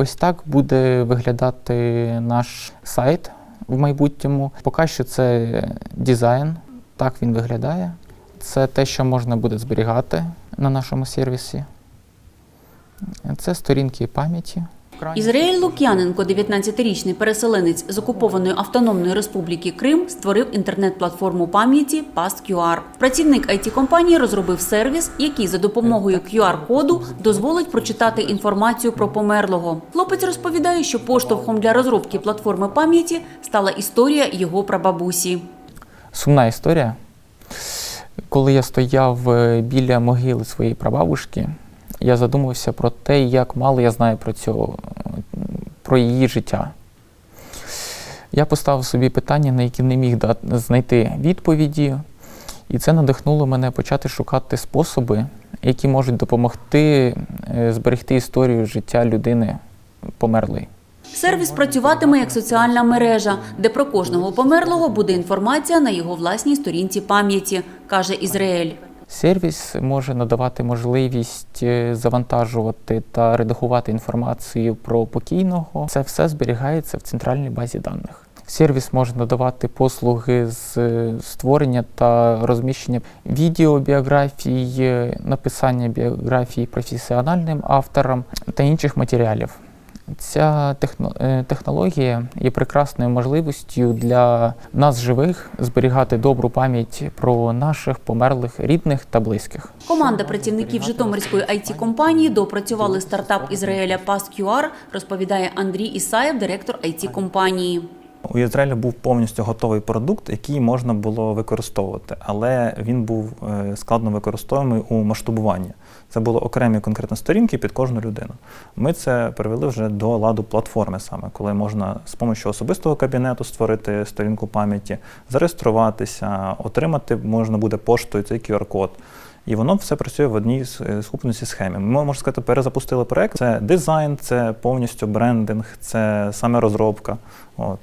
Ось так буде виглядати наш сайт в майбутньому. Поки що це дизайн, так він виглядає. Це те, що можна буде зберігати на нашому сервісі. Це сторінки пам'яті. Ізраїль Лук'яненко, 19-річний переселенець з окупованої автономної республіки Крим, створив інтернет-платформу пам'яті PassQR. Працівник it компанії розробив сервіс, який за допомогою QR-коду дозволить прочитати інформацію про померлого. Хлопець розповідає, що поштовхом для розробки платформи пам'яті стала історія його прабабусі. Сумна історія. Коли я стояв е, біля могили своєї прабабушки, я задумався про те, як мало я знаю про цього, про її життя. Я поставив собі питання, на які не міг знайти відповіді, і це надихнуло мене почати шукати способи, які можуть допомогти е, зберегти історію життя людини померлої. Сервіс працюватиме як соціальна мережа, де про кожного померлого буде інформація на його власній сторінці пам'яті, каже Ізраїль. Сервіс може надавати можливість е, завантажувати та редагувати інформацію про покійного. Це все зберігається в центральній базі даних. Сервіс може надавати послуги з е, створення та розміщення відеобіографій, написання біографій професіональним авторам та інших матеріалів. Ця е, технологія є прекрасною можливістю для нас живих зберігати добру пам'ять про наших померлих рідних та близьких. Команда працівників Житомирської it компанії допрацювали стартап Ізраїля PassQR, розповідає Андрій Ісаєв, директор it компанії. У Ізраїля був повністю готовий продукт, який можна було використовувати, але він був е, складно використовуємий у масштабуванні. Це були окремі конкретно сторінки під кожну людину. Ми це привели вже до ладу платформи саме, коли можна з допомогою особистого кабінету створити сторінку пам'яті, зареєструватися, отримати можна буде поштою цей QR-код. І воно все працює в одній е, сукупності схемі. Ми можна сказати, перезапустили проект. Це дизайн, це повністю брендинг, це саме розробка. От.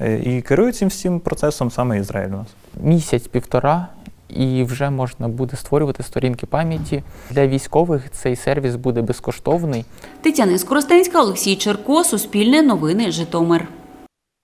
Е, І керує цим всім процесом саме Ізраїль у нас. Місяць-півтора, і вже можна буде створювати сторінки пам'яті. Для військових цей сервіс буде безкоштовний. Тетяна Скоростенська, Олексій Черко, Суспільне новини, Житомир.